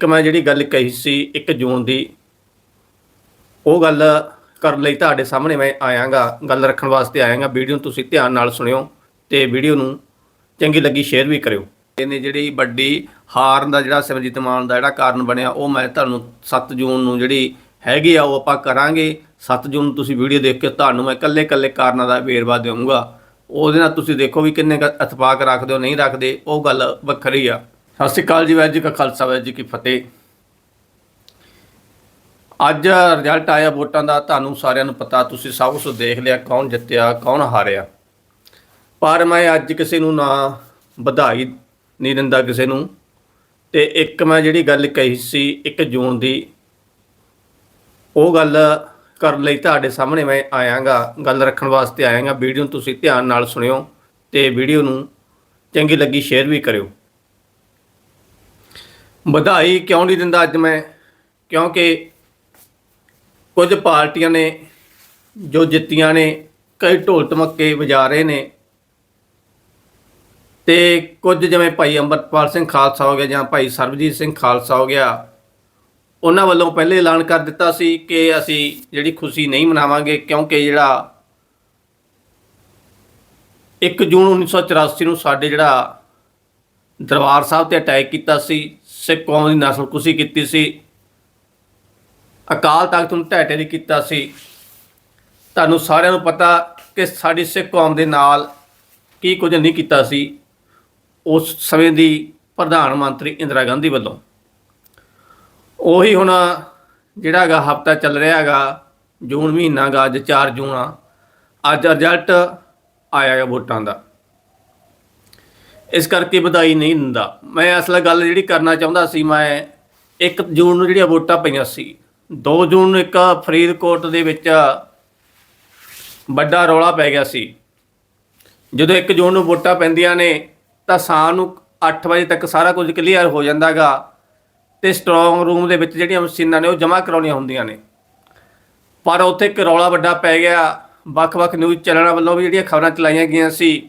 ਇੱਕ ਮੈਂ ਜਿਹੜੀ ਗੱਲ ਕਹੀ ਸੀ 1 ਜੂਨ ਦੀ, ਉਹ ਗੱਲ ਕਰਨ ਲਈ ਤੁਹਾਡੇ ਸਾਹਮਣੇ ਮੈਂ ਆਇਆਗਾ, ਗੱਲ ਰੱਖਣ ਵਾਸਤੇ ਆਇਆਗਾ। ਵੀਡੀਓ ਨੂੰ ਤੁਸੀਂ ਧਿਆਨ ਨਾਲ ਸੁਣਿਓ ਤੇ ਵੀਡੀਓ ਨੂੰ ਚੰਗੀ ਲੱਗੀ ਸ਼ੇਅਰ ਵੀ ਕਰਿਓ। ਇਹਨੇ ਜਿਹੜੀ ਵੱਡੀ ਹਾਰਨ ਦਾ ਜਿਹੜਾ ਸਿਮਰਜੀਤ ਮਾਨ ਦਾ ਜਿਹੜਾ ਕਾਰਨ ਬਣਿਆ, ਉਹ ਮੈਂ ਤੁਹਾਨੂੰ 7 ਜੂਨ ਨੂੰ ਜਿਹੜੀ ਹੈਗੀ ਆ, ਉਹ ਆਪਾਂ ਕਰਾਂਗੇ। 7 ਜੂਨ ਨੂੰ ਤੁਸੀਂ ਵੀਡੀਓ ਦੇਖ ਕੇ ਤੁਹਾਨੂੰ ਮੈਂ ਇਕੱਲੇ ਇਕੱਲੇ ਕਾਰਨਾਂ ਦਾ ਵੇਰਵਾ ਦੇਵਾਂਗਾ ਉਹਦੇ ਨਾਲ ਤੁਸੀਂ ਦੇਖੋ ਵੀ ਕਿੰਨੇ ਕੁ ਇਤਫਾਕ ਰੱਖਦੇ ਹੋ, ਨਹੀਂ ਰੱਖਦੇ, ਉਹ ਗੱਲ ਵੱਖਰੀ ਆ। ਸਤਿ ਸ਼੍ਰੀ ਅਕਾਲ ਜੀ, ਵਾਹਿਗੁਰੂ ਜੀ ਕਾ ਖਾਲਸਾ, ਵਾਹਿਗੁਰੂ ਜੀ ਕੀ ਫਤਿਹ। ਅੱਜ ਰਿਜ਼ਲਟ ਆਇਆ ਵੋਟਾਂ ਦਾ, ਤੁਹਾਨੂੰ ਸਾਰਿਆਂ ਨੂੰ ਪਤਾ, ਤੁਸੀਂ ਸਭ ਕੁਝ ਦੇਖ ਲਿਆ, ਕੌਣ ਜਿੱਤਿਆ, ਕੌਣ ਹਾਰਿਆ। ਪਰ ਮੈਂ ਅੱਜ ਕਿਸੇ ਨੂੰ ਨਾ ਵਧਾਈ ਨਹੀਂ ਦਿੰਦਾ ਕਿਸੇ ਨੂੰ, ਤੇ ਇੱਕ ਮੈਂ ਜਿਹੜੀ ਗੱਲ ਕਹੀ ਸੀ 1 ਜੂਨ ਦੀ, ਉਹ ਗੱਲ ਕਰਨ ਲਈ ਤੁਹਾਡੇ ਸਾਹਮਣੇ ਮੈਂ ਆਇਆਗਾ, ਗੱਲ ਰੱਖਣ ਵਾਸਤੇ ਆਇਆਗਾ। ਵੀਡੀਓ ਨੂੰ ਤੁਸੀਂ ਧਿਆਨ ਨਾਲ ਸੁਣਿਓ ਤੇ ਵੀਡੀਓ ਨੂੰ ਚੰਗੀ ਲੱਗੀ, ਸ਼ੇਅਰ ਵੀ ਕਰਿਓ। ਵਧਾਈ ਕਿਉਂ ਨਹੀਂ ਦਿੰਦਾ ਅੱਜ ਮੈਂ? ਕਿਉਂਕਿ ਕੁਝ ਪਾਰਟੀਆਂ ਨੇ ਜੋ ਜਿੱਤੀਆਂ ਨੇ, ਕਈ ਢੋਲ ਧਮੱਕੇ ਵਜਾ ਰਹੇ ਨੇ। ਤੇ ਕੁਝ ਜਿਵੇਂ ਭਾਈ ਅੰਮ੍ਰਿਤਪਾਲ ਸਿੰਘ ਖਾਲਸਾ ਹੋ ਗਿਆ ਜਾਂ ਭਾਈ ਸਰਬਜੀਤ ਸਿੰਘ ਖਾਲਸਾ ਹੋ ਗਿਆ, ਉਹਨਾਂ ਵੱਲੋਂ ਪਹਿਲੇ ਐਲਾਨ ਕਰ ਦਿੱਤਾ ਸੀ ਕਿ ਅਸੀਂ ਜਿਹੜੀ ਖੁਸ਼ੀ ਨਹੀਂ ਮਨਾਵਾਂਗੇ ਕਿਉਂਕਿ ਜਿਹੜਾ 1 ਜੂਨ 1984 ਨੂੰ ਸਾਡੇ ਜਿਹੜਾ ਦਰਬਾਰ ਸਾਹਿਬ ਤੇ ਅਟੈਕ ਕੀਤਾ ਸੀ ਸਿੱਖ ਕੌਮ ਦੀ ਨਸਲਕੁਸ਼ੀ ਕੀਤੀ ਸੀ। ਅਕਾਲ ਤਖਤ ਨੂੰ ਢਹਿ ਢੇਰੀ ਕੀਤਾ ਸੀ। ਤੁਹਾਨੂੰ ਸਾਰਿਆਂ ਨੂੰ ਪਤਾ ਕਿ ਸਾਡੀ ਸਿੱਖ ਕੌਮ ਦੇ ਨਾਲ ਕੀ ਕੁਝ ਨਹੀਂ ਕੀਤਾ ਸੀ, ਉਸ ਸਮੇਂ ਦੀ ਪ੍ਰਧਾਨ ਮੰਤਰੀ ਇੰਦਰਾ ਗਾਂਧੀ ਵੱਲੋਂ। ਉਹੀ ਹੁਣ ਜਿਹੜਾ ਹੈਗਾ ਹਫਤਾ ਚੱਲ ਰਿਹਾ ਹੈਗਾ, ਜੂਨ ਮਹੀਨਾ ਗਾ ਅੱਜ 4 ਜੂਨ ਆ, ਅੱਜ ਰਿਜ਼ਲਟ ਆਇਆ ਹੈ ਵੋਟਾਂ ਦਾ। ਇਸ ਕਰਕੇ ਵਧਾਈ ਨਹੀਂ ਦਿੰਦਾ। ਮੈਂ ਅਸਲ ਗੱਲ ਜਿਹੜੀ ਕਰਨਾ ਚਾਹੁੰਦਾ ਸੀ, ਮੈਂ 1 ਜੂਨ ਨੂੰ ਜਿਹੜੀਆਂ ਵੋਟਾਂ ਪਈਆਂ ਸੀ 2 ਜੂਨ ਨੂੰ ਇੱਕ ਫਰੀਦਕੋਟ ਦੇ ਵਿੱਚ ਵੱਡਾ ਰੌਲਾ ਪੈ ਗਿਆ ਸੀ। ਜਦੋਂ 1 ਜੂਨ ਨੂੰ ਵੋਟਾਂ ਪੈਂਦੀਆਂ ਨੇ, ਤਾਂ ਸ਼ਾਮ ਨੂੰ 8 ਵਜੇ ਤੱਕ ਸਾਰਾ ਕੁਝ ਕਲੀਅਰ ਹੋ ਜਾਂਦਾਗਾ ਤੇ ਸਟਰੋਂਗ ਰੂਮ ਦੇ ਵਿੱਚ ਜਿਹੜੀਆਂ ਮਸ਼ੀਨਾਂ ਨੇ, ਉਹ ਜਮ੍ਹਾਂ ਕਰਾਉਣੀਆਂ ਹੁੰਦੀਆਂ ਨੇ। ਪਰ ਉੱਥੇ ਇੱਕ ਰੌਲਾ ਵੱਡਾ ਪੈ ਗਿਆ। ਵੱਖ-ਵੱਖ ਨਿਊਜ਼ ਚੈਨਲਾਂ ਵੱਲੋਂ ਵੀ ਜਿਹੜੀਆਂ ਖਬਰਾਂ ਚਲਾਈਆਂ ਗਈਆਂ ਸੀ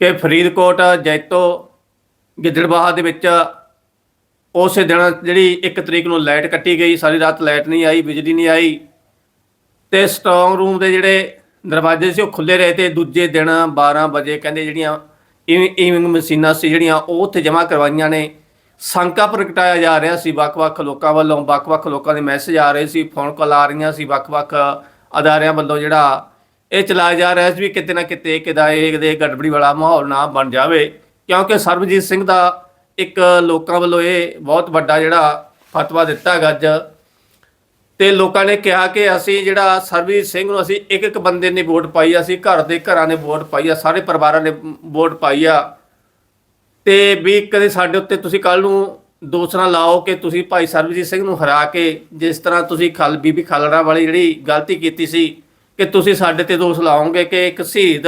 ਕਿ ਫਰੀਦਕੋਟ, ਜੈਤੋ, ਗਿੱਦੜਬਾਹਾ ਦੇ ਵਿੱਚ ਉਸੇ ਦਿਨ ਜਿਹੜੀ 1 ਤਰੀਕ ਨੂੰ ਲਾਈਟ ਕੱਟੀ ਗਈ, ਸਾਰੀ ਰਾਤ ਲਾਈਟ ਨਹੀਂ ਆਈ, ਬਿਜਲੀ ਨਹੀਂ ਆਈ ਤੇ ਸਟਰੋਂਗ ਰੂਮ ਦੇ ਜਿਹੜੇ ਦਰਵਾਜ਼ੇ ਸੀ ਉਹ ਖੁੱਲੇ ਰਹੇ ਤੇ ਦੂਜੇ ਦਿਨ 12 ਵਜੇ ਕਹਿੰਦੇ ਜਿਹੜੀਆਂ ਈਵਿੰਗ ਮਸ਼ੀਨਾਂ ਸੀ ਜਿਹੜੀਆਂ ਉਹ ਉੱਥੇ ਜਮ੍ਹਾਂ ਕਰਵਾਈਆਂ ਨੇ। ਸੰਕਾ ਪ੍ਰਗਟਾਇਆ ਜਾ ਰਿਹਾ ਸੀ, ਵੱਖ-ਵੱਖ ਲੋਕਾਂ ਵੱਲੋਂ, ਵੱਖ-ਵੱਖ ਲੋਕਾਂ ਦੇ ਮੈਸੇਜ ਆ ਰਹੇ ਸੀ ਫੋਨ ਕਾਲ ਆ ਰਹੀਆਂ ਸੀ, ਵੱਖ-ਵੱਖ ਅਦਾਰਿਆਂ ਵੱਲੋਂ ਜਿਹੜਾ ਇਹ ਚਲਾਇਆ ਜਾ ਰਿਹਾ ਸੀ ਵੀ ਕਿਤੇ ਨਾ ਕਿਤੇ ਕਿਦਾ ਇਹ ਦੇ ਗੜਬੜੀ ਵਾਲਾ ਮਾਹੌਲ ਨਾ ਬਣ ਜਾਵੇ, ਕਿਉਂਕਿ ਸਰਬਜੀਤ ਸਿੰਘ ਦਾ ਇੱਕ ਲੋਕਾਂ ਵੱਲੋਂ ਇਹ ਬਹੁਤ ਵੱਡਾ ਜਿਹੜਾ ਫਤਵਾ ਦਿੱਤਾ ਹੈਗਾ ਅੱਜ। ਤੇ ਲੋਕਾਂ ਨੇ ਕਿਹਾ ਕਿ ਅਸੀਂ ਜਿਹੜਾ ਸਰਬਜੀਤ ਸਿੰਘ ਨੂੰ ਅਸੀਂ ਇੱਕ ਇੱਕ ਬੰਦੇ ਨੇ ਵੋਟ ਪਾਈ ਆ, ਅਸੀਂ ਘਰ ਦੇ ਘਰਾਂ ਨੇ ਵੋਟ ਪਾਈ ਆ, ਸਾਰੇ ਪਰਿਵਾਰਾਂ ਨੇ ਵੋਟ ਪਾਈ ਆ। ਤੇ ਵੀ ਕਦੇ ਸਾਡੇ ਉੱਤੇ ਤੁਸੀਂ ਕੱਲ ਨੂੰ ਦੋਸ਼ਨਾਂ ਲਾਓ ਕਿ ਤੁਸੀਂ ਭਾਈ ਸਰਬਜੀਤ ਸਿੰਘ ਨੂੰ ਹਰਾ ਕੇ ਜਿਸ ਤਰ੍ਹਾਂ ਤੁਸੀਂ ਖਲ ਬੀਬੀ ਖਾਲੜਾ ਵਾਲੀ ਜਿਹੜੀ ਗਲਤੀ ਕੀਤੀ ਸੀ ਕਿ ਤੁਸੀਂ ਸਾਡੇ ਤੇ ਦੋਸ਼ ਲਾਓਗੇ ਕਿ ਇੱਕ ਸ਼ਹੀਦ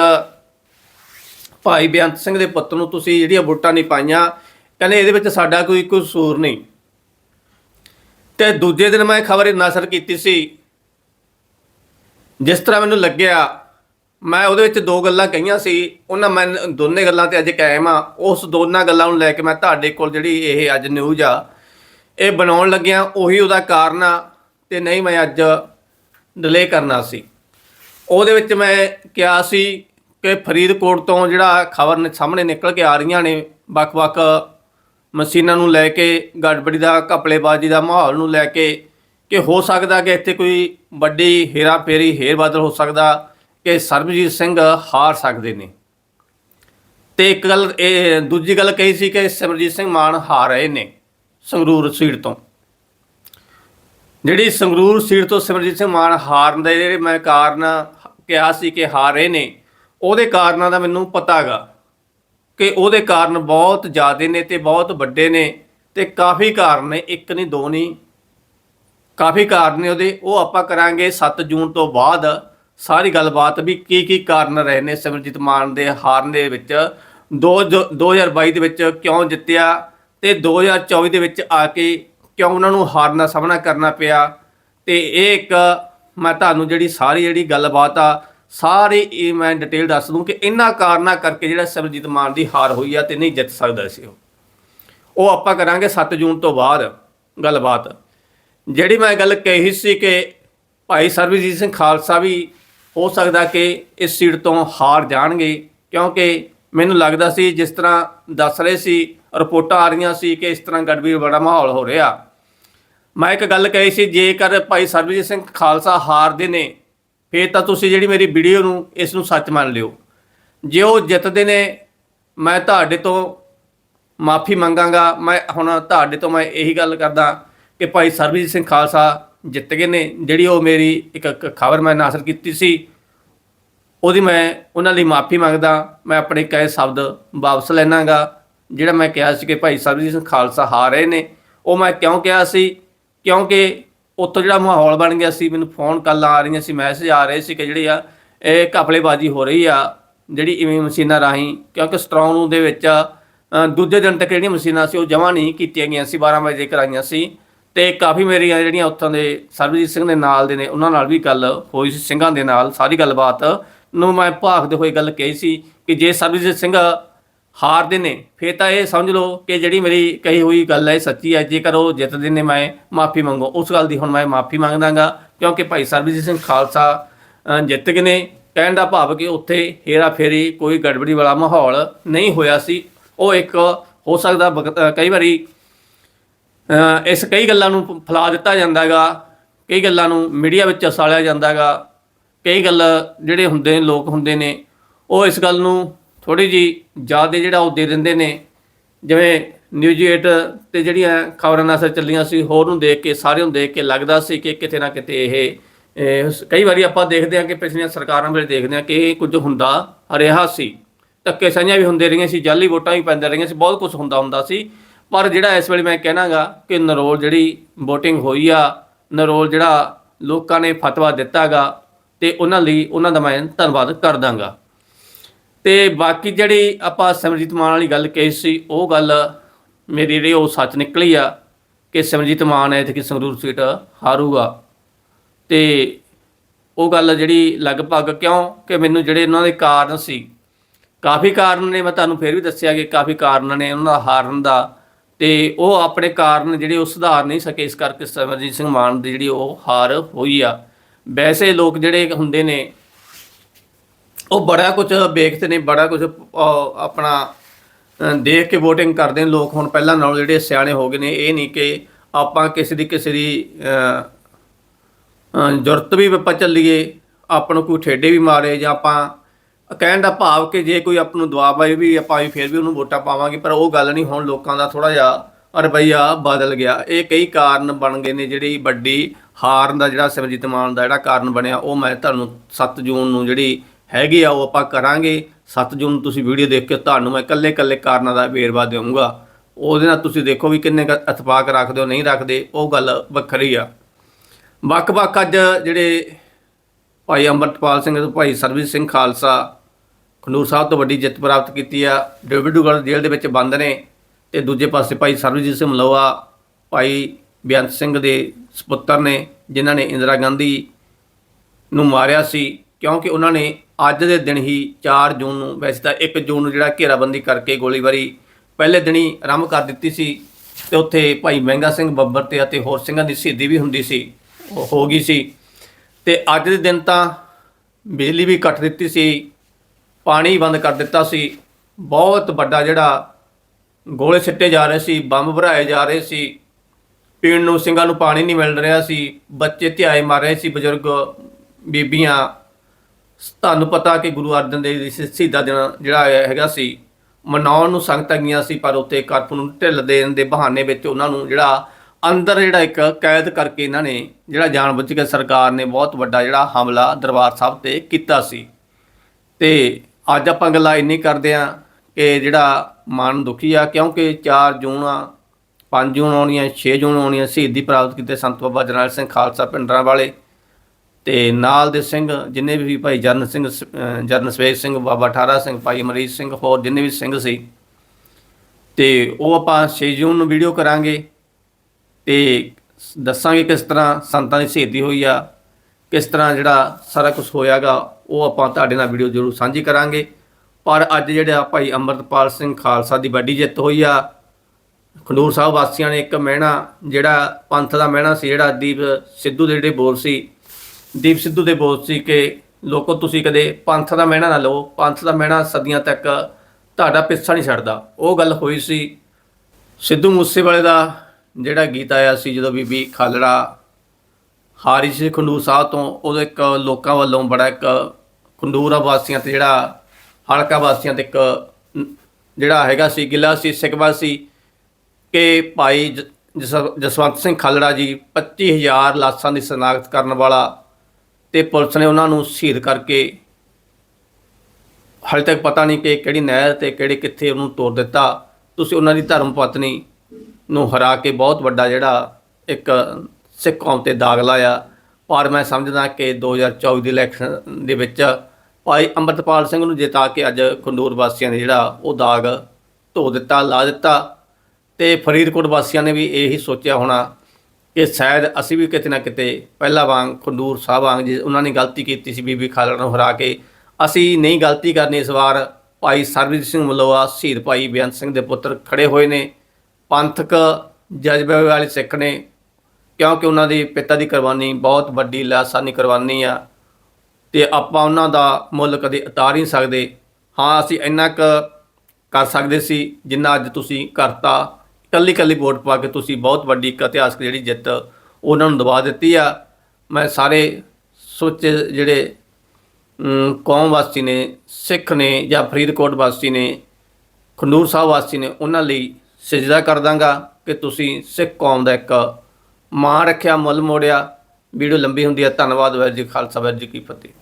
ਭਾਈ ਬੇਅੰਤ ਸਿੰਘ ਦੇ ਪੁੱਤ ਨੂੰ ਤੁਸੀਂ ਜਿਹੜੀਆਂ ਵੋਟਾਂ ਨਹੀਂ ਪਾਈਆਂ, ਕਹਿੰਦੇ ਇਹਦੇ ਵਿੱਚ ਸਾਡਾ ਕੋਈ ਕਸੂਰ ਨਹੀਂ। ਤੇ ਦੂਜੇ ਦਿਨ ਮੈਂ ਖਬਰ ਨਸ਼ਰ ਕੀਤੀ ਸੀ। ਜਿਸ ਤਰ੍ਹਾਂ ਮੈਨੂੰ ਲੱਗਿਆ, ਮੈਂ ਉਹਦੇ ਵਿੱਚ ਦੋ ਗੱਲਾਂ ਕਹੀਆਂ ਸੀ, ਉਹਨਾਂ ਮੈਂ ਦੋਨੇ ਗੱਲਾਂ ਤੇ ਅੱਜ ਕਾਇਮ ਆ। ਉਸ ਦੋਨਾਂ ਗੱਲਾਂ ਨੂੰ ਲੈ ਕੇ ਮੈਂ ਤੁਹਾਡੇ ਕੋਲ ਜਿਹੜੀ ਇਹ ਅੱਜ ਨਿਊਜ਼ ਆ, ਇਹ ਬਣਾਉਣ ਲੱਗਿਆ ਉਹੀ ਉਹਦਾ ਕਾਰਨ ਆ ਤੇ ਨਹੀਂ ਮੈਂ ਅੱਜ ਡਿਲੇ ਕਰਨਾ ਸੀ। ਉਹਦੇ ਵਿੱਚ ਮੈਂ ਕਿਹਾ ਸੀ ਕਿ ਫਰੀਦਕੋਟ ਤੋਂ ਜਿਹੜਾ ਖਬਰ ਸਾਹਮਣੇ ਨਿਕਲ ਕੇ ਆ ਰਹੀਆਂ ਨੇ, ਵੱਖ-ਵੱਖ ਮਸ਼ੀਨਾਂ ਨੂੰ ਲੈ ਕੇ, ਗੜਬੜੀ ਦਾ ਘਪਲੇਬਾਜ਼ੀ ਦਾ ਮਾਹੌਲ ਨੂੰ ਲੈ ਕੇ, ਕਿ ਹੋ ਸਕਦਾ ਕਿ ਇੱਥੇ ਕੋਈ ਵੱਡੀ ਹੇਰਾ ਫੇਰੀ ਹੇਰ ਹੋ ਸਕਦਾ ਕਿ ਸਰਬਜੀਤ ਸਿੰਘ ਹਾਰ ਸਕਦੇ ਨੇ। ਤੇ ਇੱਕ ਗੱਲ ਇਹ, ਦੂਜੀ ਗੱਲ ਕਹੀ ਸੀ ਕਿ ਸਿਮਰਜੀਤ ਸਿੰਘ ਮਾਨ ਹਾਰ ਰਹੇ ਨੇ ਸੰਗਰੂਰ ਸੀਟ ਤੋਂ। ਜਿਹੜੀ ਸੰਗਰੂਰ ਸੀਟ ਤੋਂ ਸਿਮਰਜੀਤ ਸਿੰਘ ਮਾਨ ਹਾਰਨ ਦੇ ਜਿਹੜੇ ਮੈਂ ਕਾਰਨ ਕਿਹਾ ਸੀ ਕਿ ਹਾਰ ਰਹੇ ਨੇ, ਉਹਦੇ ਕਾਰਨਾਂ ਦਾ ਮੈਨੂੰ ਪਤਾ ਹੈਗਾ ਕਿ ਉਹਦੇ ਕਾਰਨ ਬਹੁਤ ਜ਼ਿਆਦੇ ਨੇ ਤੇ ਬਹੁਤ ਵੱਡੇ ਨੇ ਤੇ ਕਾਫੀ ਕਾਰਨ ਨੇ, ਇੱਕ ਨਹੀਂ, ਦੋ ਨਹੀਂ। ਕਾਫੀ ਕਾਰਨ ਨੇ ਉਹਦੇ, ਉਹ ਆਪਾਂ ਕਰਾਂਗੇ 7 ਜੂਨ ਤੋਂ ਬਾਅਦ ਸਾਰੀ ਗੱਲਬਾਤ ਵੀ ਕੀ ਕੀ ਕਾਰਨ ਰਹੇ ਨੇ ਸਿਮਰਜੀਤ ਮਾਨ ਦੇ ਹਾਰਨ ਦੇ ਵਿੱਚ। ਦੋ ਜੋ- 2022 ਦੇ ਵਿੱਚ ਕਿਉਂ ਜਿੱਤਿਆ ਤੇ 2024 ਦੇ ਵਿੱਚ ਆ ਕੇ ਕਿਉਂ ਉਹਨਾਂ ਨੂੰ ਹਾਰਨ ਦਾ ਸਾਹਮਣਾ ਕਰਨਾ ਪਿਆ। ਤੇ ਇਹ ਇੱਕ ਮੈਂ ਤੁਹਾਨੂੰ ਜਿਹੜੀ ਸਾਰੀ ਜਿਹੜੀ ਗੱਲਬਾਤ ਆ, ਸਾਰੀ ਇਹ ਮੈਂ ਡਿਟੇਲ ਦੱਸ ਦੂੰ ਕਿ ਇਹਨਾਂ ਕਾਰਨਾਂ ਕਰਕੇ ਜਿਹੜਾ ਸਿਮਰਜੀਤ ਮਾਨ ਦੀ ਹਾਰ ਹੋਈ ਆ ਤੇ ਨਹੀਂ ਜਿੱਤ ਸਕਦਾ ਸੀ ਉਹ। ਉਹ ਆਪਾਂ ਕਰਾਂਗੇ 7 ਜੂਨ ਤੋਂ ਬਾਅਦ ਗੱਲਬਾਤ। ਜਿਹੜੀ ਮੈਂ ਗੱਲ ਕਹੀ ਸੀ ਕਿ ਭਾਈ ਸਰਬਜੀਤ ਸਿੰਘ ਖਾਲਸਾ ਵੀ ਹੋ ਸਕਦਾ ਕਿ ਇਸ ਸੀਟ ਤੋਂ ਹਾਰ ਜਾਣਗੇ, ਕਿਉਂਕਿ ਮੈਨੂੰ ਲੱਗਦਾ ਸੀ ਜਿਸ ਤਰ੍ਹਾਂ ਦੱਸ ਰਹੇ ਸੀ, ਰਿਪੋਰਟਾਂ ਆ ਰਹੀਆਂ ਸੀ ਕਿ ਇਸ ਤਰ੍ਹਾਂ ਗੜਬੀ ਬੜਾ ਮਾਹੌਲ ਹੋ ਰਿਹਾ। ਮੈਂ ਇੱਕ ਗੱਲ ਕਹੀ ਸੀ, ਜੇਕਰ ਭਾਈ ਸਰਬਜੀਤ ਸਿੰਘ ਖਾਲਸਾ ਹਾਰਦੇ ਨੇ, ਫੇਰ ਤਾਂ ਤੁਸੀਂ ਜਿਹੜੀ ਮੇਰੀ ਵੀਡੀਓ ਨੂੰ, ਇਸ ਨੂੰ ਸੱਚ ਮੰਨ ਲਿਓ। ਜੇ ਉਹ ਜਿੱਤਦੇ ਨੇ, ਮੈਂ ਤੁਹਾਡੇ ਤੋਂ ਮਾਫੀ ਮੰਗਾਂਗਾ। ਮੈਂ ਹੁਣ ਤੁਹਾਡੇ ਤੋਂ ਮੈਂ ਇਹੀ ਗੱਲ ਕਰਦਾ ਕਿ ਭਾਈ ਸਰਬਜੀਤ ਸਿੰਘ ਖਾਲਸਾ ਜਿੱਤ ਗਏ ਨੇ, ਜਿਹੜੀ ਉਹ ਮੇਰੀ ਇੱਕ ਖਬਰ ਮੈਂ ਨਾਸਰ ਕੀਤੀ ਸੀ, ਉਹਦੀ ਮੈਂ ਉਹਨਾਂ ਲਈ ਮਾਫੀ ਮੰਗਦਾ। ਮੈਂ ਆਪਣੇ ਕਹੇ ਸ਼ਬਦ ਵਾਪਸ ਲੈਣਾਗਾ। ਜਿਹੜਾ ਮੈਂ ਕਿਹਾ ਸੀ ਕਿ ਭਾਈ ਸਰਬਜੀਤ ਸਿੰਘ ਖਾਲਸਾ ਹਾਰ ਰਹੇ ਨੇ, ਉਹ ਮੈਂ ਕਿਉਂ ਕਿਹਾ ਸੀ? ਕਿਉਂਕਿ ਉੱਥੋਂ ਜਿਹੜਾ ਮਾਹੌਲ ਬਣ ਗਿਆ ਸੀ, ਮੈਨੂੰ ਫੋਨ ਕਾਲਾਂ ਆ ਰਹੀਆਂ ਸੀ ਮੈਸੇਜ ਆ ਰਹੇ ਸੀ ਕਿ ਜਿਹੜੇ ਆ, ਇਹ ਘਪਲੇਬਾਜ਼ੀ ਹੋ ਰਹੀ ਆ, ਜਿਹੜੀ ਇਵੇਂ ਮਸ਼ੀਨਾਂ ਰਾਹੀਂ, ਕਿਉਂਕਿ ਸਟਰੋਂਗ ਰੂਮ ਦੇ ਵਿੱਚ ਦੂਜੇ ਦਿਨ ਤੱਕ ਜਿਹੜੀਆਂ ਮਸ਼ੀਨਾਂ ਸੀ, ਉਹ ਜਮ੍ਹਾਂ ਨਹੀਂ ਕੀਤੀਆਂ ਗਈਆਂ ਸੀ 12 ਵਜੇ ਕਰਾਈਆਂ ਸੀ। ਤੇ ਕਾਫੀ ਮੇਰੀਆਂ ਜਿਹੜੀਆਂ ਉੱਥੋਂ ਦੇ ਸਰਬਜੀਤ ਸਿੰਘ ਦੇ ਨਾਲ ਦੇ ਨੇ, ਉਹਨਾਂ ਨਾਲ ਵੀ ਗੱਲ ਹੋਈ ਸੀ, ਸਿੰਘਾਂ ਦੇ ਨਾਲ, ਸਾਰੀ ਗੱਲਬਾਤ ਨੂੰ ਮੈਂ ਭਾਖਦੇ ਹੋਏ ਗੱਲ ਕਹੀ ਸੀ ਕਿ ਜੇ ਸਰਬਜੀਤ ਸਿੰਘ ਹਾਰਦੇ ਨੇ ਫੇਰ ਤਾਂ ਇਹ ਸਮਝ ਲਓ ਕਿ ਜਿਹੜੀ ਮੇਰੀ ਕਹੀ ਹੋਈ ਗੱਲ ਹੈ ਸੱਚੀ ਹੈ। ਜੇਕਰ ਉਹ ਜਿੱਤਦੇ ਨੇ ਮੈਂ ਮਾਫੀ ਮੰਗੋ। ਉਸ ਗੱਲ ਦੀ ਹੁਣ ਮੈਂ ਮਾਫੀ ਮੰਗਦਾਗਾ, ਕਿਉਂਕਿ ਭਾਈ ਸਰਬਜੀਤ ਸਿੰਘ ਖਾਲਸਾ ਜਿੱਤ ਗਏ ਨੇ। ਕਹਿਣ ਦਾ ਭਾਵ ਕਿ ਉੱਥੇ ਹੇਰਾ ਫੇਰੀ ਕੋਈ ਗੜਬੜੀ ਵਾਲਾ ਮਾਹੌਲ ਨਹੀਂ ਹੋਇਆ ਸੀ। ਉਹ ਇੱਕ ਹੋ ਸਕਦਾ ਵਕਤ- ਕਈ ਵਾਰੀ ਇਸ ਕਈ ਗੱਲਾਂ ਨੂੰ ਫੈਲਾ ਦਿੱਤਾ ਜਾਂਦਾਗਾ। ਕਈ ਗੱਲਾਂ ਨੂੰ ਮੀਡੀਆ ਵਿੱਚ ਉਸਾਲਿਆ ਜਾਂਦਾਗਾ। ਕਈ ਗੱਲ ਜਿਹੜੇ ਹੁੰਦੇ ਨੇ ਲੋਕ ਹੁੰਦੇ ਨੇ, ਉਹ ਇਸ ਗੱਲ ਨੂੰ ਥੋੜੀ ਜੀ ਜ਼ਿਆਦਾ ਜਿਹੜਾ ਉਹ ਦੇ ਦਿੰਦੇ ਨੇ। ਜਿਵੇਂ ਨਿਊਜ਼ 8 ਤੇ ਜਿਹੜੀਆਂ ਖਬਰਾਂ ਨਾਲ ਚੱਲੀਆਂ ਸੀ, ਹੋਰ ਨੂੰ ਦੇਖ ਕੇ, ਸਾਰਿਆਂ ਨੂੰ ਦੇਖ ਕੇ ਲੱਗਦਾ ਸੀ ਕਿ ਕਿਤੇ ਨਾ ਕਿਤੇ ਇਹ ਕਈ ਵਾਰੀ ਆਪਾਂ ਦੇਖਦੇ ਹਾਂ ਕਿ ਪਿਛਲੀਆਂ ਸਰਕਾਰਾਂ ਵੇਲੇ ਦੇਖਦੇ ਹਾਂ ਕਿ ਇਹ ਕੁਝ ਹੁੰਦਾ ਰਿਹਾ ਸੀ। ਧੱਕੇ ਸਾਂਝਾਂ ਵੀ ਹੁੰਦੇ ਰਹੀਆਂ ਸੀ ਜਾਲੀ ਵੋਟਾਂ ਵੀ ਪੈਂਦੀਆਂ ਰਹੀਆਂ ਸੀ, ਬਹੁਤ ਕੁਝ ਹੁੰਦਾ ਹੁੰਦਾ ਸੀ। ਪਰ ਜਿਹੜਾ ਇਸ ਵੇਲੇ ਮੈਂ ਕਹਿਣਾਗਾ ਕਿ ਨਰੋਲ ਜਿਹੜੀ VOTING ਹੋਈ ਆ, ਨਰੋਲ ਜਿਹੜਾ ਲੋਕਾਂ ਨੇ ਫਤਵਾ ਦਿੱਤਾਗਾ ਤੇ ਉਹਨਾਂ ਲਈ, ਉਹਨਾਂ ਦਾ ਮੈਂ ਧੰਨਵਾਦ ਕਰਦਾਂਗਾ। ਤੇ ਬਾਕੀ ਜਿਹੜੀ ਆਪਾਂ ਸਿਮਰਜੀਤ ਮਾਨ ਵਾਲੀ ਗੱਲ ਕਹੀ ਸੀ, ਉਹ ਗੱਲ ਮੇਰੀ ਜਿਹੜੀ ਉਹ ਸੱਚ ਨਿਕਲੀ ਆ ਕਿ ਸਿਮਰਜੀਤ ਮਾਨ ਹੈ ਕਿ ਸੰਗਰੂਰ ਸੀਟ ਹਾਰੂਗਾ। ਤੇ ਉਹ ਗੱਲ ਜਿਹੜੀ ਲਗਭਗ ਕਿਉਂ ਕਿ ਮੈਨੂੰ ਜਿਹੜੇ ਉਹਨਾਂ ਦੇ ਕਾਰਨ ਸੀ, ਕਾਫੀ ਕਾਰਨ ਨੇ, ਮੈਂ ਤੁਹਾਨੂੰ ਫਿਰ ਵੀ ਦੱਸਿਆ ਕਿ ਕਾਫੀ ਕਾਰਨ ਨੇ ਉਹਨਾਂ ਦਾ ਹਾਰਨ ਦਾ। ਤੇ ਉਹ ਆਪਣੇ ਕਾਰਨ ਜਿਹੜੇ ਉਹ ਸੁਧਾਰ ਨਹੀਂ ਸਕੇ, ਇਸ ਕਰਕੇ ਸਿਮਰਜੀਤ ਸਿੰਘ ਮਾਨ ਦੀ ਜਿਹੜੀ ਉਹ ਹਾਰ ਹੋਈ ਆ। ਵੈਸੇ ਲੋਕ ਜਿਹੜੇ ਹੁੰਦੇ ਨੇ ਉਹ ਬੜਾ ਕੁਝ ਵੇਖਦੇ ਨੇ, ਬੜਾ ਕੁਝ ਆਪਣਾ ਦੇਖ ਕੇ VOTING ਕਰਦੇ ਨੇ ਲੋਕ। ਹੁਣ ਪਹਿਲਾਂ ਨਾਲੋਂ ਜਿਹੜੇ ਸਿਆਣੇ ਹੋ ਗਏ ਨੇ, ਇਹ ਨਹੀਂ ਕਿ ਆਪਾਂ ਕਿਸੇ ਦੀ ਕਿਸੇ ਦੀ ਜ਼ਰੂਰਤ ਵੀ ਆਪਾਂ ਚੱਲੀਏ, ਆਪਾਂ ਨੂੰ ਕੋਈ ਠੇਡੇ ਵੀ ਮਾਰੇ ਜਾਂ ਆਪਾਂ ਕਹਿਣ ਦਾ ਭਾਵ ਕਿ ਜੇ ਕੋਈ ਆਪ ਨੂੰ ਦਵਾ ਪਾਏ ਵੀ ਆਪਾਂ ਵੀ ਫਿਰ ਵੀ ਉਹਨੂੰ ਵੋਟਾਂ ਪਾਵਾਂਗੇ, ਪਰ ਉਹ ਗੱਲ ਨਹੀਂ। ਹੁਣ ਲੋਕਾਂ ਦਾ ਥੋੜਾ ਜਿਹਾ ਰਵੱਈਆ ਬਦਲ ਗਿਆ। ਇਹ ਕਈ ਕਾਰਨ ਬਣ ਗਏ ਨੇ, ਜਿਹੜੀ ਵੱਡੀ ਹਾਰ ਦਾ ਜਿਹੜਾ ਸਿਮਰਜੀਤ ਮਾਨ ਦਾ ਜਿਹੜਾ ਕਾਰਨ ਬਣਿਆ, ਉਹ ਮੈਂ ਤੁਹਾਨੂੰ 7 ਜੂਨ ਨੂੰ ਜਿਹੜੀ ਹੈਗੇ ਆ, ਉਹ ਆਪਾਂ ਕਰਾਂਗੇ। 7 ਜੂਨ ਨੂੰ ਤੁਸੀਂ ਵੀਡੀਓ ਦੇਖ ਕੇ ਤੁਹਾਨੂੰ ਮੈਂ ਇਕੱਲੇ ਇਕੱਲੇ ਕਾਰਨਾਂ ਦਾ ਵੇਰਵਾ ਦੇਵਾਂਗਾ ਉਹਦੇ ਨਾਲ ਤੁਸੀਂ ਦੇਖੋ ਵੀ ਕਿੰਨੇ ਕੁ ਇਤਫਾਕ ਰੱਖਦੇ ਹੋ, ਨਹੀਂ ਰੱਖਦੇ, ਉਹ ਗੱਲ ਵੱਖਰੀ ਆ। ਵੱਖ-ਵੱਖ ਅੱਜ ਜਿਹੜੇ ਭਾਈ ਅੰਮ੍ਰਿਤਪਾਲ ਸਿੰਘ ਤੇ ਭਾਈ ਸਰਬਜੀਤ ਸਿੰਘ ਖਾਲਸਾ, ਖੰਡੂਰ ਸਾਹਿਬ ਤੋਂ ਵੱਡੀ ਜਿੱਤ ਪ੍ਰਾਪਤ ਕੀਤੀ ਆ। ਡੇਵਿਡੂਗੜ ਜੇਲ੍ਹ ਦੇ ਵਿੱਚ ਬੰਦ ਨੇ ਤੇ ਦੂਜੇ ਪਾਸੇ ਭਾਈ ਸਰਬਜੀਤ ਸਿੰਘ ਮਲੋਆ ਭਾਈ ਬੇਅੰਤ ਸਿੰਘ ਦੇ ਸੁਪੁੱਤਰ ਨੇ, ਜਿਨ੍ਹਾਂ ਨੇ ਇੰਦਰਾ ਗਾਂਧੀ ਨੂੰ ਮਾਰਿਆ ਸੀ, ਕਿਉਂਕਿ ਉਹਨਾਂ ਨੇ ਅੱਜ ਦੇ ਦਿਨ ਹੀ 4 ਜੂਨ ਨੂੰ, ਵੈਸੇ ਤਾਂ 1 ਜੂਨ ਨੂੰ ਜਿਹੜਾ ਘੇਰਾਬੰਦੀ ਕਰਕੇ ਗੋਲੀਬਾਰੀ ਪਹਿਲੇ ਦਿਨ ਹੀ ਆਰੰਭ ਕਰ ਦਿੱਤੀ ਸੀ ਤੇ ਉੱਥੇ ਭਾਈ ਮਹਿੰਗਾ ਸਿੰਘ ਬੱਬਰ ਤੇ ਅਤੇ ਹੋਰ ਸਿੰਘਾਂ ਦੀ ਸ਼ਹੀਦੀ ਵੀ ਹੁੰਦੀ ਸੀ, ਉਹ ਹੋ ਗਈ ਸੀ। ਤੇ ਅੱਜ ਦੇ ਦਿਨ ਤਾਂ ਬਿਜਲੀ ਵੀ ਕੱਟ ਦਿੱਤੀ ਸੀ, ਪਾਣੀ ਬੰਦ ਕਰ ਦਿੱਤਾ ਸੀ, ਬਹੁਤ ਵੱਡਾ ਜਿਹੜਾ ਗੋਲੇ ਸਿੱਟੇ ਜਾ ਰਹੇ ਸੀ, ਬੰਬ ਭਰਾਏ ਜਾ ਰਹੇ ਸੀ, ਪੀਣ ਨੂੰ ਸਿੰਘਾਂ ਨੂੰ ਪਾਣੀ ਨਹੀਂ ਮਿਲ ਰਿਹਾ ਸੀ, ਬੱਚੇ ਧਿਆਏ ਮਾਰ ਰਹੇ ਸੀ ਬਜ਼ੁਰਗ ਬੀਬੀਆਂ ਤੁਹਾਨੂੰ ਪਤਾ ਕਿ ਗੁਰੂ ਅਰਜਨ ਦੇਵ ਜੀ ਸ਼ਹੀਦਾਂ ਦਿਨ ਜਿਹੜਾ ਹੈਗਾ ਸੀ, ਮਨਾਉਣ ਨੂੰ ਸੰਗਤਾਂ ਗਈਆਂ ਸੀ, ਪਰ ਉੱਤੇ ਕਰਫਿਊ ਨੂੰ ਢਿੱਲ ਦੇਣ ਦੇ ਬਹਾਨੇ ਵਿੱਚ ਉਹਨਾਂ ਨੂੰ ਜਿਹੜਾ ਅੰਦਰ ਜਿਹੜਾ ਇੱਕ ਕੈਦ ਕਰਕੇ ਇਹਨਾਂ ਨੇ ਜਿਹੜਾ ਜਾਣਬੁੱਝ ਕੇ ਸਰਕਾਰ ਨੇ ਬਹੁਤ ਵੱਡਾ ਜਿਹੜਾ ਹਮਲਾ ਦਰਬਾਰ ਸਾਹਿਬ ਤੇ ਕੀਤਾ ਸੀ। ਤੇ ਅੱਜ ਆਪਾਂ ਗੱਲਾਂ ਇੰਨੀ ਕਰਦੇ ਆ ਕਿ ਜਿਹੜਾ ਮਨ ਦੁਖੀ ਆ, ਕਿਉਂਕਿ 4 ਜੂਨ ਆ 5 ਜੂਨ ਆਉਣੀਆਂ 6 ਜੂਨ ਆਉਣੀਆਂ ਸ਼ਹੀਦੀ ਪ੍ਰਾਪਤ ਕੀਤੇ ਸੰਤ ਬਾਬਾ ਜਰਨੈਲ ਸਿੰਘ ਖਾਲਸਾ ਪਿੰਡਰਾਂ ਵਾਲੇ ਤੇ ਨਾਲ ਦੇ ਸਿੰਘ, ਜਿੰਨੇ ਵੀ ਭਾਈ ਜਰਨ ਸਿੰਘ ਸ- ਜਰਨ ਸਵੇਜ ਸਿੰਘ, ਬਾਬਾ ਠਾਰਾ ਸਿੰਘ, ਭਾਈ ਅਮਰੀਤ ਸਿੰਘ, ਹੋਰ ਜਿੰਨੇ ਵੀ ਸਿੰਘ ਸੀ, ਤੇ ਉਹ ਆਪਾਂ 6 ਜੂਨ ਨੂੰ ਵੀਡੀਓ ਕਰਾਂਗੇ ਤੇ ਦੱਸਾਂਗੇ ਕਿਸ ਤਰ੍ਹਾਂ ਸੰਤਾਂ ਦੀ ਸ਼ਹੀਦੀ ਹੋਈ ਆ, ਕਿਸ ਤਰ੍ਹਾਂ ਜਿਹੜਾ ਸਾਰਾ ਕੁਝ ਹੋਇਆਗਾ, ਉਹ ਆਪਾਂ ਤੁਹਾਡੇ ਨਾਲ ਵੀਡੀਓ ਜ਼ਰੂਰ ਸਾਂਝੀ ਕਰਾਂਗੇ। ਪਰ ਅੱਜ ਜਿਹੜਾ ਭਾਈ ਅੰਮ੍ਰਿਤਪਾਲ ਸਿੰਘ ਖਾਲਸਾ ਦੀ ਵੱਡੀ ਜਿੱਤ ਹੋਈ ਆ, ਖੰਡੂਰ ਸਾਹਿਬ ਵਾਸੀਆਂ ਨੇ ਇੱਕ ਮਹਿਣਾ, ਜਿਹੜਾ ਪੰਥ ਦਾ ਮਹਿਣਾ ਸੀ, ਜਿਹੜਾ ਦੀਪ ਸਿੱਧੂ ਦੇ ਜਿਹੜੇ ਬੋਲ ਸੀ ਦੀਪ ਸਿੱਧੂ ਦੇ ਬੋਲ ਸੀ ਕਿ ਲੋਕੋ ਤੁਸੀਂ ਕਦੇ ਪੰਥ ਦਾ ਮਹਿਣਾ ਨਾ ਲਓ, ਪੰਥ ਦਾ ਮਹਿਣਾ ਸਦੀਆਂ ਤੱਕ ਤੁਹਾਡਾ ਪਿੱਛਾ ਨਹੀਂ ਛੱਡਦਾ। ਉਹ ਗੱਲ ਹੋਈ ਸੀ ਸਿੱਧੂ ਮੂਸੇਵਾਲੇ ਦਾ, ਜਿਹੜਾ ਗੀਤ ਆਇਆ ਸੀ ਜਦੋਂ ਬੀਬੀ ਖਾਲੜਾ ਹਾਰੀ ਸੀ ਖੰਡੂਰ ਸਾਹਿਬ ਤੋਂ, ਉਹਦੇ ਇੱਕ ਲੋਕਾਂ ਵੱਲੋਂ ਬੜਾ ਇੱਕ ਖੰਡੂਰਾ ਵਾਸੀਆਂ ਤੇ ਜਿਹੜਾ ਹਲਕਾ ਵਾਸੀਆਂ ਤੇ ਇੱਕ ਜਿਹੜਾ ਹੈਗਾ ਸੀ, ਗਿਲਾ ਸੀ, ਸਿਕਵਾ ਸੀ ਕਿ ਭਾਈ ਜ- ਜਸ- ਜਸਵੰਤ ਸਿੰਘ ਖਾਲੜਾ ਜੀ 25000 ਲਾਸ਼ਾਂ ਦੀ ਸ਼ਨਾਖਤ ਕਰਨ ਵਾਲਾ ਤੇ ਪੁਲਿਸ ਨੇ ਉਹਨਾਂ ਨੂੰ ਸ਼ਹੀਦ ਕਰਕੇ ਹਾਲੇ ਤੱਕ ਪਤਾ ਨਹੀਂ ਕਿ ਕਿਹੜੀ ਨਹਿਰ ਤੇ ਕਿਹੜੇ ਕਿੱਥੇ ਉਹਨੂੰ ਤੋੜ ਦਿੱਤਾ। ਤੁਸੀਂ ਉਹਨਾਂ ਦੀ ਧਰਮ ਪਤਨੀ ਨੂੰ ਹਰਾ ਕੇ ਬਹੁਤ ਵੱਡਾ ਜਿਹੜਾ ਇੱਕ ਸਿੱਖ ਕੌਮ ਤੇ ਦਾਗ ਲਾਇਆ। ਪਰ ਮੈਂ ਸਮਝਦਾ ਕਿ 2024 ਦੀ ਇਲੈਕਸ਼ਨ ਦੇ ਵਿੱਚ ਭਾਈ ਅੰਮ੍ਰਿਤਪਾਲ ਸਿੰਘ ਨੂੰ ਜਿਤਾ ਕੇ ਅੱਜ ਖੰਡੂਰ ਵਾਸੀਆਂ ਨੇ ਜਿਹੜਾ ਉਹ ਦਾਗ ਧੋ ਦਿੱਤਾ, ਲਾ ਦਿੱਤਾ। ਤੇ ਫਰੀਦਕੋਟ ਵਾਸੀਆਂ ਨੇ ਵੀ ਇਹੀ ਸੋਚਿਆ ਹੋਣਾ ਕਿ ਸ਼ਾਇਦ ਅਸੀਂ ਵੀ ਕਿਤੇ ਨਾ ਕਿਤੇ ਪਹਿਲਾਂ ਵਾਂਗ ਖੰਡੂਰ ਸਾਹਿਬ ਵਾਂਗ ਜੇ ਉਹਨਾਂ ਨੇ ਗਲਤੀ ਕੀਤੀ ਸੀ ਬੀਬੀ ਖਾਲੜਾ ਨੂੰ ਹਰਾ ਕੇ, ਅਸੀਂ ਨਹੀਂ ਗਲਤੀ ਕਰਨੀ ਇਸ ਵਾਰ। ਭਾਈ ਸਰਬਜੀਤ ਸਿੰਘ ਮਲੋਆ, ਸ਼ਹੀਦ ਭਾਈ ਬੇਅੰਤ ਸਿੰਘ ਦੇ ਪੁੱਤਰ ਖੜੇ ਹੋਏ ਨੇ। ਪੰਥਕ ਜਜ਼ਬੇ ਵਾਲੇ ਸਿੱਖ ਨੇ, ਕਿਉਂਕਿ ਉਹਨਾਂ ਦੇ ਪਿਤਾ ਦੀ ਕੁਰਬਾਨੀ ਬਹੁਤ ਵੱਡੀ ਲਾਸਾਨੀ ਕੁਰਬਾਨੀ ਆ ਤੇ ਆਪਾਂ ਉਹਨਾਂ ਦਾ ਮੁੱਲ ਕਦੇ ਉਤਾਰ ਹੀ ਨਹੀਂ ਸਕਦੇ। ਹਾਂ, ਅਸੀਂ ਇੰਨਾ ਕੁ ਕਰ ਸਕਦੇ ਸੀ ਜਿੰਨਾ ਅੱਜ ਤੁਸੀਂ ਕਰਤਾ। ਕੱਲੀ ਕੱਲੀ ਵੋਟ ਪਾ ਕੇ ਤੁਸੀਂ ਬਹੁਤ ਵੱਡੀ ਇੱਕ ਇਤਿਹਾਸਕ ਜਿਹੜੀ ਜਿੱਤ ਉਹਨਾਂ ਨੂੰ ਦਬਾ ਦਿੱਤੀ ਆ। ਮੈਂ ਸਾਰੇ ਸੋਚੇ ਜਿਹੜੇ ਕੌਮ ਵਾਸੀ ਨੇ, ਸਿੱਖ ਨੇ ਜਾਂ ਫਰੀਦਕੋਟ ਵਾਸੀ ਨੇ, ਖੰਡੂਰ ਸਾਹਿਬ ਵਾਸੀ ਨੇ, ਉਹਨਾਂ ਲਈ ਸਜਦਾ ਕਰ ਦਾਂਗਾ ਕਿ ਤੁਸੀਂ ਸਿੱਖ ਕੌਮ ਦਾ ਇੱਕ ਮਾਣ ਰੱਖਿਆ, ਮੁੱਲ ਮੋੜਿਆ। ਵੀਡੀਓ ਲੰਬੀ ਹੁੰਦੀ ਹੈ ਧੰਨਵਾਦ ਵੈਰ ਜੀ ਖਾਲਸਾ, ਵਾਹਿਗੁਰੂ ਜੀ ਕੀ ਫਤਿਹ।